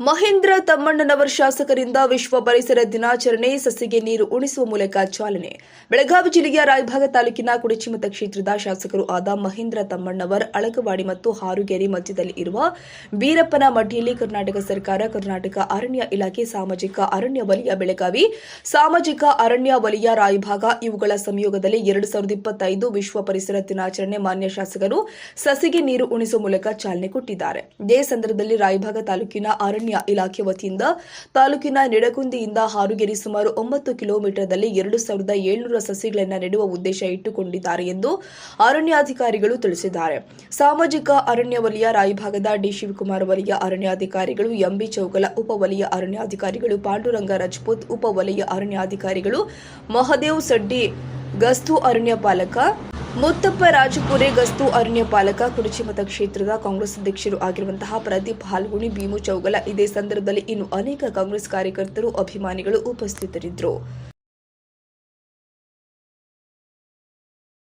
ಮಹೇಂದ್ರ ತಮ್ಮಣ್ಣನವರ್ ಶಾಸಕರಿಂದ ವಿಶ್ವ ಪರಿಸರ ದಿನಾಚರಣೆ, ಸಸಿಗೆ ನೀರು ಉಣಿಸುವ ಮೂಲಕ ಚಾಲನೆ. ಬೆಳಗಾವಿ ಜಿಲ್ಲೆಯ ರಾಯಭಾಗ ತಾಲೂಕಿನ ಕುಡಚಿಮತ ಕ್ಷೇತ್ರದ ಶಾಸಕರು ಆದ ಮಹೇಂದ್ರ ತಮ್ಮಣ್ಣವರ್ ಅಳಗವಾಡಿ ಮತ್ತು ಹಾರುಗೇರಿ ಮಧ್ಯದಲ್ಲಿ ಇರುವ ಬೀರಪ್ಪನ ಮಡ್ಡಿಯಲ್ಲಿ ಕರ್ನಾಟಕ ಸರ್ಕಾರ, ಕರ್ನಾಟಕ ಅರಣ್ಯ ಇಲಾಖೆ, ಸಾಮಾಜಿಕ ಅರಣ್ಯ ವಲಯ, ಬೆಳಗಾವಿ ಸಾಮಾಜಿಕ ಅರಣ್ಯ ವಲಯ ರಾಯಭಾಗ ಇವುಗಳ ಸಂಯೋಗದಲ್ಲಿ ಎರಡು ಸಾವಿರದ ಇಪ್ಪತ್ತೈದು ವಿಶ್ವ ಪರಿಸರ ದಿನಾಚರಣೆ ಮಾನ್ಯ ಶಾಸಕರು ಸಸಿಗೆ ನೀರು ಉಣಿಸುವ ಮೂಲಕ ಚಾಲನೆ ಕೊಟ್ಟಿದ್ದಾರೆ. ಇದೇ ಸಂದರ್ಭದಲ್ಲಿ ರಾಯಭಾಗ ತಾಲೂಕಿನ ಅರಣ್ಯ ಇಲಾಖೆ ವತಿಯಿಂದ ತಾಲೂಕಿನ ನಿಡಗುಂದಿಯಿಂದ ಹಾರುಗೆರೆ ಸುಮಾರು ಒಂಬತ್ತು ಕಿಲೋಮೀಟರ್ದಲ್ಲಿ ಎರಡು ಸಾವಿರದ ಏಳ್ನೂರ ಸಸಿಗಳನ್ನು ನೆಡುವ ಉದ್ದೇಶ ಇಟ್ಟುಕೊಂಡಿದ್ದಾರೆ ಎಂದು ಅರಣ್ಯಾಧಿಕಾರಿಗಳು ತಿಳಿಸಿದ್ದಾರೆ. ಸಾಮಾಜಿಕ ಅರಣ್ಯ ವಲಯ ರಾಯಭಾಗದ ಡಿ ಶಿವಕುಮಾರ್ ವಲಯ ಅರಣ್ಯಾಧಿಕಾರಿಗಳು, ಎಂಬಿ ಚೌಗಲ ಉಪ ವಲಯ ಅರಣ್ಯಾಧಿಕಾರಿಗಳು, ಪಾಂಡುರಂಗ ರಜಪೂತ್ ಉಪ ವಲಯ ಅರಣ್ಯಾಧಿಕಾರಿಗಳು, ಮಹದೇವ್ ಸಡ್ಡಿ ಗಸ್ತು ಅರಣ್ಯ ಪಾಲಕ ಮುತ್ತಪ್ಪ ರಾಜಪುರೆ ಗಸ್ತು ಅರಣ್ಯ ಪಾಲಕ ಕುಡಚಿ ಮತಕ್ಷೇತ್ರದ ಕಾಂಗ್ರೆಸ್ ಅಧ್ಯಕ್ಷರು ಆಗಿರುವಂತಹ ಪ್ರದೀಪ್ ಹಾಲ್ಗುಣಿ ಭೀಮು ಚೌಗಲ ಇದೇ ಸಂದರ್ಭದಲ್ಲಿ ಇನ್ನು ಅನೇಕ ಕಾಂಗ್ರೆಸ್ ಕಾರ್ಯಕರ್ತರು ಅಭಿಮಾನಿಗಳು ಉಪಸ್ಥಿತರಿದ್ದರು.